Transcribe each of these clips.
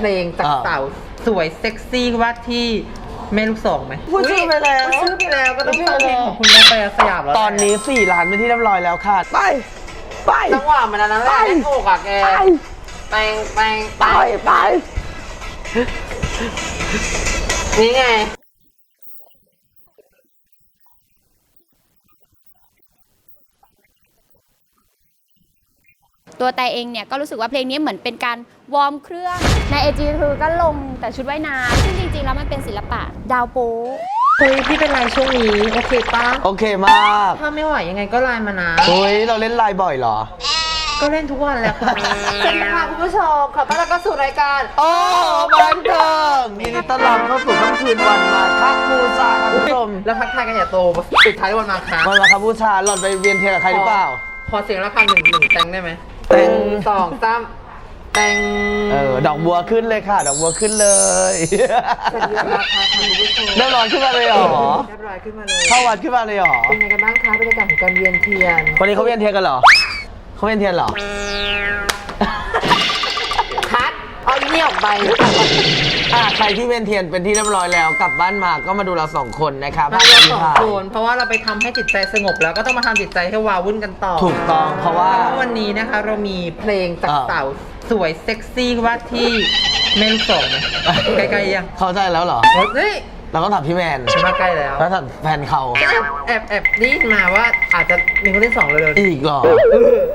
เพลงจากอ่า สาวสวยเซ็กซี่ว่าที่แม่ลูกสองไหมพูดชื่อไปแล้ว พูดชื่อไปแล้วก็ต้องพูดชื่ฟัองไปเพลแล้งวของคุณกาแฟสยามแล้วตอนนี้ 4 ล้านเป็นที่เรียบร้อยแล้วค่ะ ไป ไป จังหวะมันอันนั้นแหละไป เล่นถูกอะแกไป แปงแปงไป ไป นี่ไง ตัวแต่เองเนี่ยก็รู้สึกว่าเพลงนี้เหมือนเป็นการวอร์มเครื่อง ในเอจีคือก็ลงแต่ชุดว่ายน้ำซึ่งจริงๆ แล้วมันเป็นศิลปะ ดาวโป๊ะคุยพี่เป็นไรช่วงนี้ โอเคปะโอเคมากถ้าไม่ไหวยังไงก็ไลน์มานะ เฮ้ย เราเล่นไลน์บ่อยเหรอ ก็เล่นทุกวันแหล้วค่ะสวัสดีค่ะคุณผู้ชมขอต้อนรับเข้าสู่รายการ โอ้บันเทิงยินดีต้อนรับเข้าสู่ค่ำคืนวันมาคะบูชาครับคุณผู้ชมแล้วทักทายกันอย่าโตปิดท้ายวันมาค้าวันมาคะบูชาหล่อนไปเวียนเทียนกับใครหรือเปล่า พอเสียงระฆังหนึ่งหนึ่งแตงได้ไหม แตงหนึ่สองสามแตงเออดอกบัวขึ้นเลยค่ะ ดอกบัวขึ้นเลยสวัสดีวันมาค้าค่ะคุณผู้ชมเรียบร้อยขึ้นมาเลยเหรอเรียบร้อยขึ้นมาเลยเข้าวัดขึ้นมาเลยเหรอเป็นไงกันบ้างคะบรรยากาศของการเวียนเทียนวันนี้เขาเวียนเทียนกันเหรอเขาเวียนเทียนเหรอคัด เอาอีนี่ออกไป อะใครที่เวียนเทียนเป็นที่เรียบร้อยแล้ว กลับบ้านมาก็มาดูเราสองคนนะครับมาเราสองคนเพราะว่าเราไปทำให้จิตใจสงบแล้วก็ต้องมาทำจิตใจให้วาวุ่นกันต่อถูกต้องเพราะว่า เพราะวันนี้นะคะเรามีเพลงจากอ่าสาวสวยเซ็กซี่ว่าที่แม่ลูกสองใกล้ๆยังเข้าใจแล้วเหรอ เฮ้ย เราก็ถามพี่แมนฉันว่าใกล้แล้ว แล้วถามแฟนเขาแอบแอบแอบได้ยินมาว่าอาจจะมีคนเล่นสองเร็วๆนี้ อีกเหรอ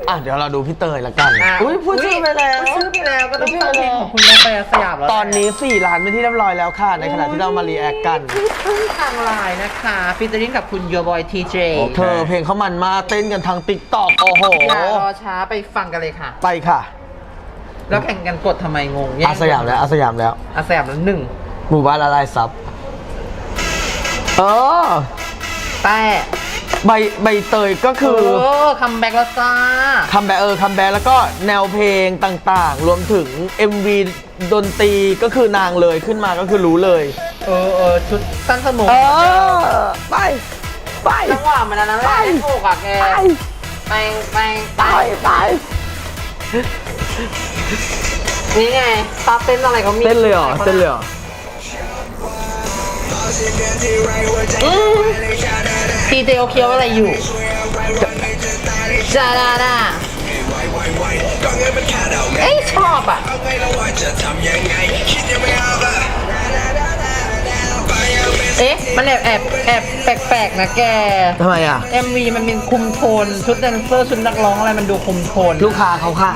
อะเดี๋ยวเราดูพี่เตยละกันะอุ้ยพูดชื่อไปแล้ว พูดชื่อไปแล้วก็ต้องพูดฟังชื่อเพลงไปแล้วของคุณกาแฟสยามแล้วตอนนี้ 4 ล้านเป็นที่เรียบร้อยแล้วค่ะ ในขณะที่เรามารีแอคกันพึ่งทางไลน์นะคะฟีเจอริ่งกับคุณโยบอยทีเจเธอเพลงเขามันมากเต้นกันทางติ๊กต็อกโอ้โห อย่ารอช้าไปฟังกันเลยค่ะ ไปค่ะ แล้วแข่งกันกดทำไมงงแย่งอาสยามแล้วอาสยามแล้วอาสยามแล้วหนึ่งหมู่บ้านละลายซับ เออ แต่ใบใบเตยก็คือโอ้คัมแบ็กแล้วจ้า คัมแบ็กเออคัมแบ็กแล้วก็แนวเพลงต่างๆ รวมถึง MV ดนตรีก็คือนางเลยขึ้นมาก็คือรู้เลย เออเออชุดสั้นสมองเออ ไป ไป จังหวะมันอันนั้นแหละไปเล่นถูกอะแกไปแปงแปงไปไปนี่ไงตาเต้นอะไรก็มีเต้นเลยเหรอเต้นเลยเหรอ ทีเจโอเคียวอะไรอยู่จาดาดาเอ้ยชอบอะเอ๊ะ มันแอบแอบแอบแปลกๆนะแก ทำไมอะ MV มันเป็นคุมโทน ชุดแดนเซอร์ ชุดนักร้องอะไรมันดูคุมโทนลูกค้าเขาค่ะ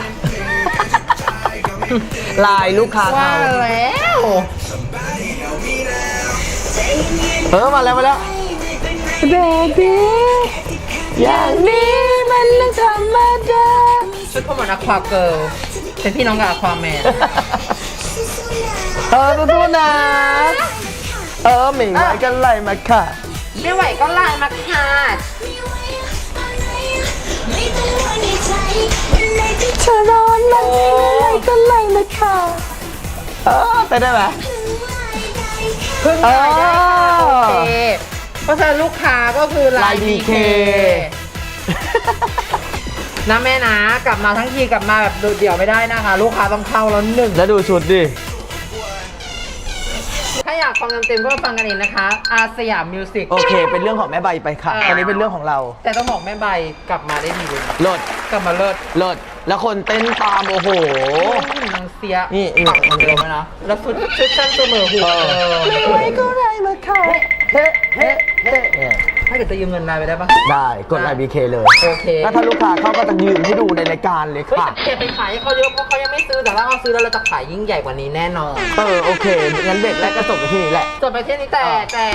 ลายลูกค้าว่าเขา แล้ว เออมาแล้วมาแล้วเบบี้อย่างนี้มันเรื่องธรรมดาชุดพวกมันอควาเกิลเป็นพี่น้องกับอควาแมนเออสู้ๆนะเออไม่ไหวกันไล่มาค่ะ ไม่ไหวก็ไลน์มาค่ะเธอร้อนมันไม่ไหวกันไล่มาค่ะเออไปได้ไหมเพิ่งขายได้ค่ะโอ เคเพราะฉะนั้นลูกค้าก็คือไลไลน์น์ BK BK นะแม่นะกลับมาทั้งทีกลับมาแบบโดดเดี่ยวไม่ได้นะคะ ลูกค้าต้องเข้าแล้วหนึ่งแล้วดูชุดดิ ถ้าอยากฟังเต็มๆก็มาฟังกันเองนะคะ อาสยามมิวสิก โอเค เป็นเรื่องของแม่ใบไปค่ะเออตอนนี้เป็นเรื่องของเราแต่ต้องบอกแม่ใบกลับมาได้ดีเลยเลิศกลับมาเลิศเลิศแล้วคนเต้นตามโอ้โหนางเสียนี่นี่ ปักเหมือนเดิมนะแล้วชุดชุดสั้นเสมอหูเออเออไม่ไหวก็ไล่มาค่ะ เฮ้เฮ้เฮ้เนี่ยถ้าเกิดจะยืมเงินนายไปได้ปะ ได้กดไลน์บีเคเลยโอเค แล้วถ้าลูกค้าเขาก็จะยืมให้ดูในรายการเลยเฮ้ยค่ะ แต่เก็บไปขายให้เขาเยอะเพราะเขายังไม่ซื้อแต่ถ้าเขาซื้อแล้วเราจะขายยิ่งใหญ่กว่านี้แน่นอนเออโอเคงั้นเด็กแรกก็จบไปที่นี่แหละ จบไปแค่นี้แต่อ่าแต่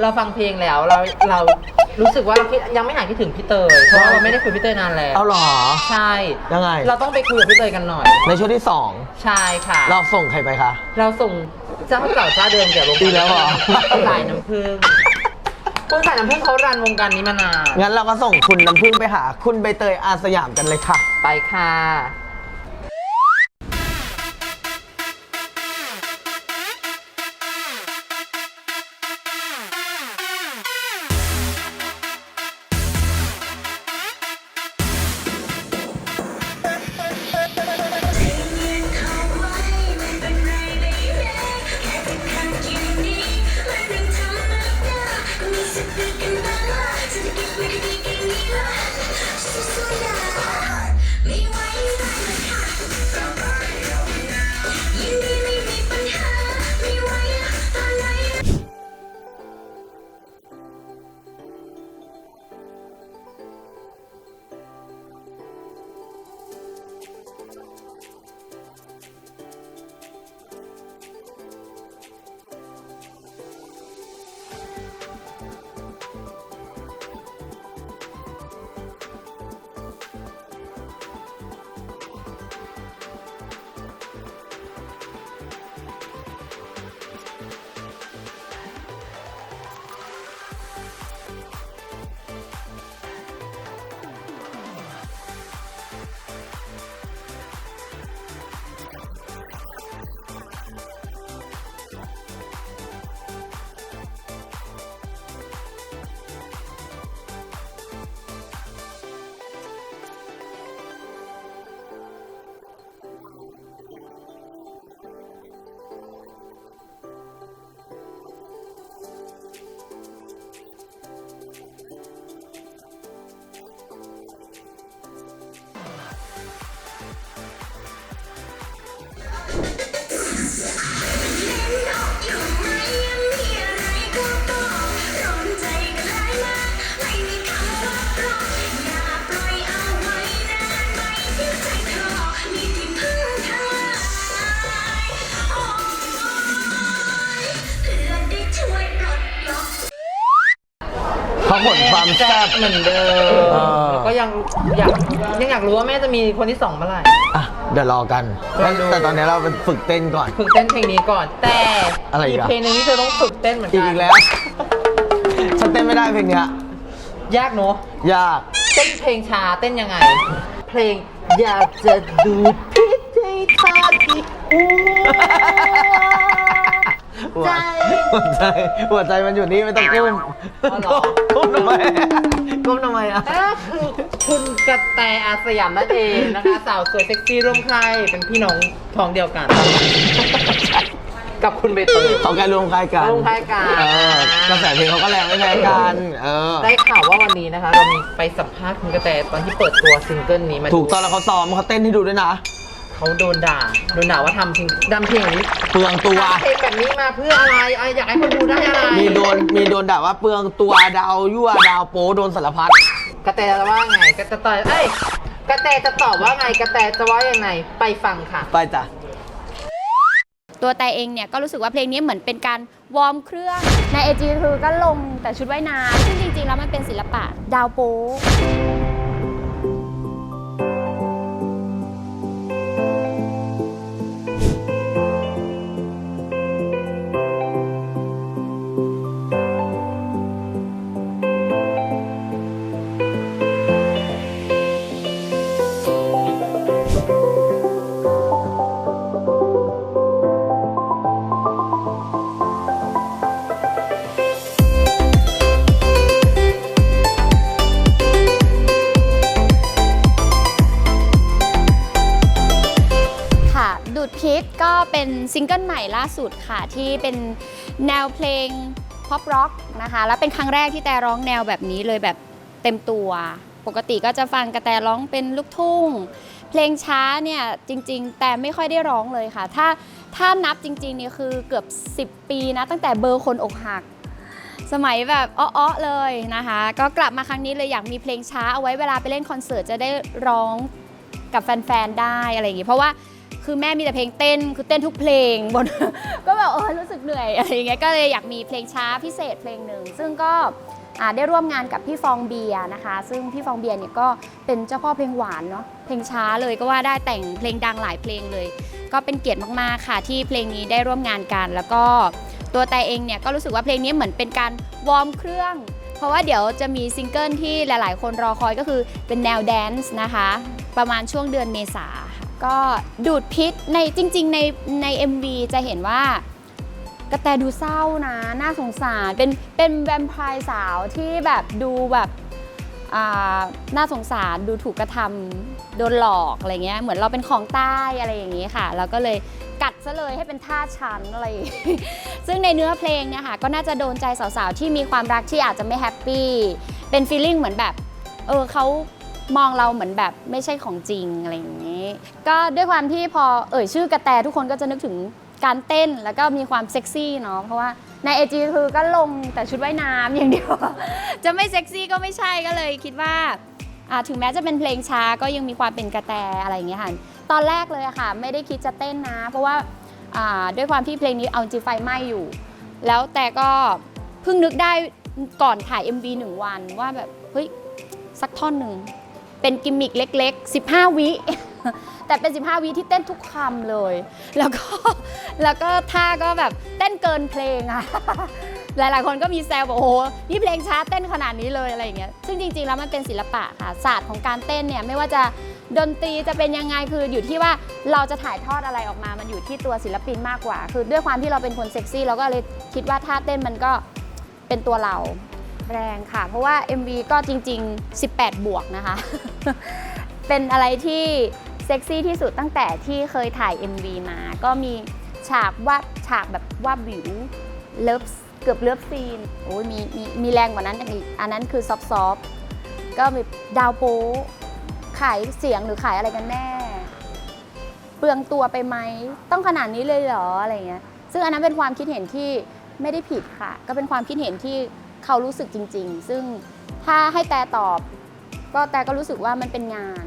เราฟังเพลงแล้วเราเรารู้สึกว่าเราคิดยังไม่หายคิดถึงพี่เตยเพราะว่าเราไม่ได้คุยกับพี่เตยนานแล้วเอาเหรอ ใช่ยังไง เราต้องไปคุยกับพี่เตยกันหน่อย ในช่วงที่ ใช่ค่ะ 2 เราส่งใครไปคะ เราส่ง เจ้าเก่าเจ้าเดิมแก่วงอีการกแล้วเหรอ สายน้ำผึ้งคุณสายน้ำผึ้งเขารันวงการนี้มานานงั้นเราก็ส่งคุณน้ำพึ่งไปหา คุณใบเตยอาสยามกันเลยค่ะ ไปค่ะ เขาขนความแซ่บเหมือนเดิมเออแล้วก็ยังอยากยังอยากรู้ว่าแม่จะมีคนที่สองเมื่อไหร่ อะเดี๋ยวรอกันรอดูแต่ตอนนี้เราไปฝึกเต้นก่อน ฝึกเต้นเพลงนี้ก่อน แต่อะไรอีกอะ เพลงหนึงที่เธอต้องฝึกเต้นเหมือนอีกกัอีกแล้ว ฉันเต้นไม่ได้เพลงเนี้ยยากเนอะยากเต้นเพลงช้าเต้นยังไง เพลงอยากจะดูดพิษใจทาที่ หัวใจ หัวใจหัวใจมันอยู่นี่ไม่ต้องก้มอ๋อเหรอ ก้มทำไมก้มทำไมอะก็คือคุณกระแตอาสยามนั่นเองนะคะ สาวสวยเซ็กซี่ร่วมใครเป็นพี่น้องท้องเดียวกัน กับคุณใบเตย เขาแค่รวมค่ายกันรวมค่ายกัน เออกระแสเพลงเขาก็แรงไม่แพ้กัน เออ ได้ข่าวว่าวันนี้นะคะ เรามีไปสัมภาษณ์คุณกระแตตอนที่เปิดตัวซิงเกิลนี้มาถูกตอนแล้วเขาซ้อมเขาเต้นให้ดูด้วยนะ เขาโดนด่า โดนด่าว่าทำเพลงดำเพลงนี้เปลืองตัว ทำเพลงแบบนี้มาเพื่ออะไรอะอยากให้คนดูได้อะไรมีโดนมีโดนด่าว่าเปลืองตัวดาวยั่วดาวโป๊โดนสารพัดกระแตจะว่าไงกระแตตอบเอ้ยกระแตจะตอบว่าไงกระแตจะว่ายังไงไปฟังค่ะ ไปจ้ะ ตัวแต่เองเนี่ยก็รู้สึกว่าเพลงนี้เหมือนเป็นการวอร์มเครื่อง ในเอจีคือก็ลงแต่ชุดว่ายน้ำซึ่งจริงๆแล้วมันเป็นศิลปะดาวโป๊ ซิงเกิลใหม่ล่าสุดค่ะ ที่เป็นแนวเพลงพ็อปร็อกนะคะ แล้วเป็นครั้งแรกที่แต่ร้องแนวแบบนี้เลยแบบเต็มตัว ปกติก็จะฟังกระแตร้องเป็นลูกทุ่ง เพลงช้าเนี่ยจริง ๆ แต่ไม่ค่อยได้ร้องเลยค่ะ ถ้าถ้านับจริงๆเนี่ยคือเกือบ 10 ปีนะ ตั้งแต่เบอร์คนอกหัก สมัยแบบอ้อๆเลยนะคะ ก็กลับมาครั้งนี้เลยอยากมีเพลงช้าเอาไว้เวลาไปเล่นคอนเสิร์ตจะได้ร้องกับแฟนๆได้อะไรอย่างงี้เพราะว่า คือแม่มีแต่เพลงเต้น คือเต้นทุกเพลงบน ก็แบบเออรู้สึกเหนื่อยอะไรอย่างเงี้ยก็เลยอยากมีเพลงช้าพิเศษเพลงหนึ่ง ซึ่งก็ได้ร่วมงานกับพี่ฟองเบียนะคะ ซึ่งพี่ฟองเบียเนี่ยก็เป็นเจ้าพ่อเพลงหวานเนาะเพลงช้าเลยก็ว่าได้แต่งเพลงดังหลายเพลงเลย ก็เป็นเกียรติมากๆค่ะ ที่เพลงนี้ได้ร่วมงานกัน แล้วก็ตัวแต่เองเนี่ยก็รู้สึกว่าเพลงนี้เหมือนเป็นการวอร์มเครื่อง เพราะว่าเดี๋ยวจะมีซิงเกิลที่หลาย ๆ คนรอคอยก็คือเป็นแนวแดนซ์นะคะ ประมาณช่วงเดือนเมษา ก็ดูดพิษในจริง ๆ ในใน MV จะเห็นว่ากระแตดูเศร้านะ น่าสงสาร เป็นเป็นแวมไพร์สาวที่แบบดูแบบอ่าน่าสงสารดูถูกกระทำโดนหลอกอะไรเงี้ยเหมือนเราเป็นของใต้อะไรอย่างงี้ค่ะ แล้วก็เลยกัดซะเลยให้เป็นท่าชันอะไรซึ่งในเนื้อเพลงเนี่ยค่ะก็น่าจะโดนใจสาวๆ ที่มีความรักที่อาจจะไม่แฮปปี้เป็นฟีลลิ่งเหมือนแบบเออเขา มองเราเหมือนแบบไม่ใช่ของจริงอะไรอย่างนี้ ก็ด้วยความที่พอเอ่ยชื่อกระแตทุกคนก็จะนึกถึงการเต้นแล้วก็มีความเซ็กซี่เนาะเพราะว่าในไอจีคือก็ลงแต่ชุดว่ายน้ำอย่างเดียว จะไม่เซ็กซี่ก็ไม่ใช่ก็เลยคิดว่าถึงแม้จะเป็นเพลงช้าก็ยังมีความเป็นกระแตอะไรอย่างเงี้ยค่ะตอนแรกเลยอะค่ะ ไม่ได้คิดจะเต้นนะ เพราะว่าาด้วยความที่เพลงนี้เอาจริงไฟไหม้อยู่ แล้วแต่ก็เพิ่งนึกได้ก่อนถ่าย MV หนึ่งวันว่าแบบ เฮ้ย สักท่อนหนึ่ง เป็นกิมมิกเล็ก ๆ 15 วิ แต่เป็น 15 วิที่เต้นทุกคำเลย แล้วก็แล้วก็ท่าก็แบบเต้นเกินเพลงอะหลายๆ คนก็มีแซวบอกโอ้โหนี่เพลงช้าเต้นขนาดนี้เลยอะไรอย่างเงี้ย ซึ่งจริงๆ แล้วมันเป็นศิลปะค่ะ ศาสตร์ของการเต้นเนี่ยไม่ว่าจะดนตรีจะเป็นยังไงคืออยู่ที่ว่าเราจะถ่ายทอดอะไรออกมา มันอยู่ที่ตัวศิลปินมากกว่า คือด้วยความที่เราเป็นคนเซ็กซี่เราก็เลยคิดว่าท่าเต้นมันก็เป็นตัวเรา แรงค่ะ เพราะว่า MV ก็จริง ๆ 18 บวกนะคะ เป็นอะไรที่เซ็กซี่ที่สุดตั้งแต่ที่เคยถ่าย MV มา ก็มีฉากว่าฉากแบบว่าบวิวเลิฟเกือบเลิฟซีนโอ้ยมีมีมีแรงกว่านั้นอีกอันนั้นคือซอฟต์ก็มีดาวโป๊ขายเสียงหรือขายอะไรกันแน่ เปลืองตัวไปไหม ต้องขนาดนี้เลยเหรออะไรเงี้ยซึ่งอันนั้นเป็นความคิดเห็นที่ไม่ได้ผิดค่ะ ก็เป็นความคิดเห็นที่ เขารู้สึกจริง ๆ ซึ่งถ้าให้แต่ตอบ ก็แต่ก็รู้สึกว่ามันเป็นงาน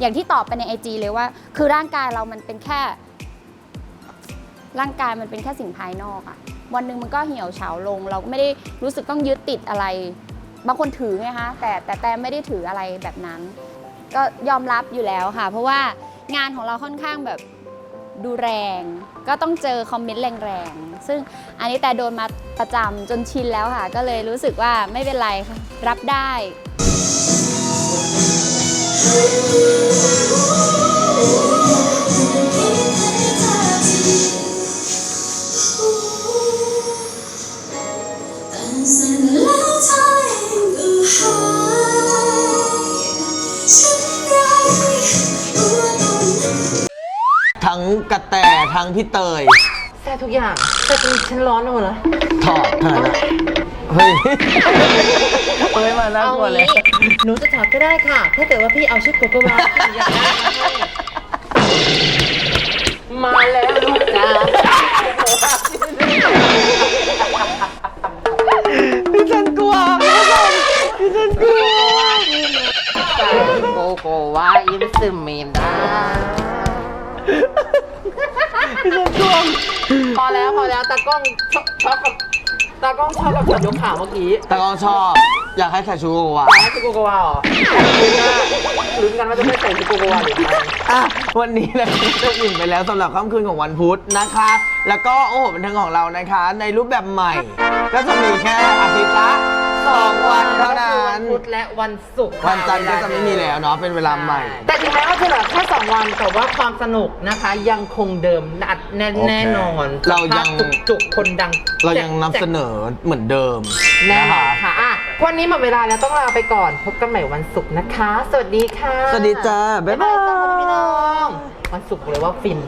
อย่างที่ตอบไปในไอจเลยว่า คือร่างกายเรามันเป็นแค่ ร่างกายมันเป็นแค่สิ่งภายนอกอะวันหนึ่งมันก็เหี่ยวเฉาลง เราก็ไม่ได้รู้สึกต้องยึดติดอะไร บางคนถือไงคะแต่แต่แต่ไม่ได้ถืออะไรแบบนั้น ก็ยอมรับอยู่แล้วค่ะ เพราะว่างานของเราค่อนข้างแบบ ดูแรง ก็ต้องเจอคอมเมนต์แรงๆ ซึ่งอันนี้แต่โดนมาประจำจนชินแล้วค่ะ ก็เลยรู้สึกว่าไม่เป็นไรรับได้ ทั้งกระแตทั้งพี่เตยแซ่ทุกอย่างแต่จนฉันร้อนไปหมดเลยถอดเธอนะเฮ้ยเฮ้ยมาน่ากลัวเลย งี้หนูจะถอดก็ได้ค่ะ ถ้าเกิดว่าพี่เอาชุดโกโกวาที่อยากได้มาให้มาแล้วลูกจ้าพี่ฉันกลัวพี่ฉันกลัว โกโกวาอิมซึเมนดา พี่ฉันกลัวพอแล้วพอแล้วตากล้องชอบชอบกับตากล้องชอบกับคนยกขาเมื่อกี้แต่ก็ชอบ อยากให้ใส่ชูโกวาใส่ชุดโกโกวาเหรอลุ้นกันว่าจะไม่ใส่ชุดโกโกวาหรือไม่ อะวันนี้นะจะอิ่มไปแล้วสำหรับค่ำคืนของวันพุธนะคะ แล้วก็โอ้โหบันเทิงของเรานะคะ ในรูปแบบใหม่ ก็จะมีแค่อาทิตย์ละ สองวันเท่านั้วันนพุธและวันศุกร์วันจันทร์ก็จะไม่มีแล้วเนาะเป็นเวลาใหม่ แต่ถึงแม้ว่าจะเหลือแค่สองวันแต่ว่าความสนุกนะคะ ยังคงเดิมอัดแน่นโอเคแน่นอนเรายังจุกจุกๆคนดังเรายังนำเสนอเหมือนเดิมแน่นะนอคะนค่ะอะ วันนี้หมดเวลาแล้วต้องลาไปก่อน พบกันใหม่วันศุกร์นะคะ สวัสดีค่ะสวัสดีจ้าบ๊ายบาย จ้าพี่น้องวันศุกร์เลยว่าฟิน